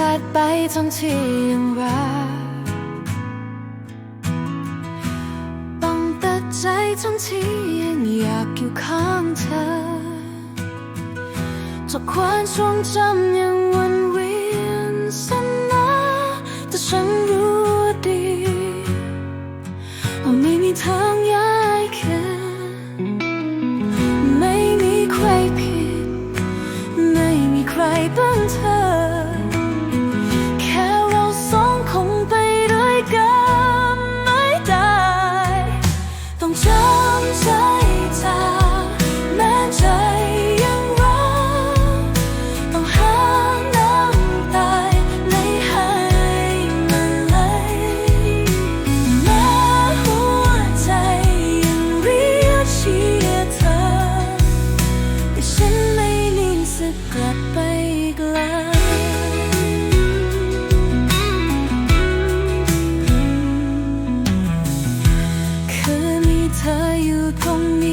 จากไปทั้งที่ยังรักบังแต่ใจทั้งที่ยังอยากอยู่ข้างเธอจะกความทรงจำยังวนเวียนสนาแต่ฉันรู้ดีว่าไม่มีทางย้ายแค่ไม่มีใครผิด ไม่มีใครบ้างเธอ 想痛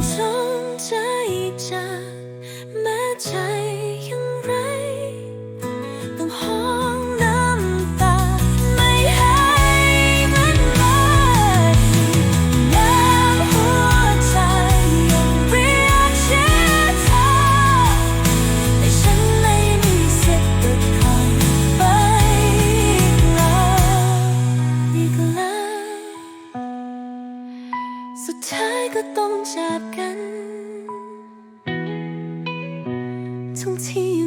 我。 ชายก็ต้องจากกันทั้งที่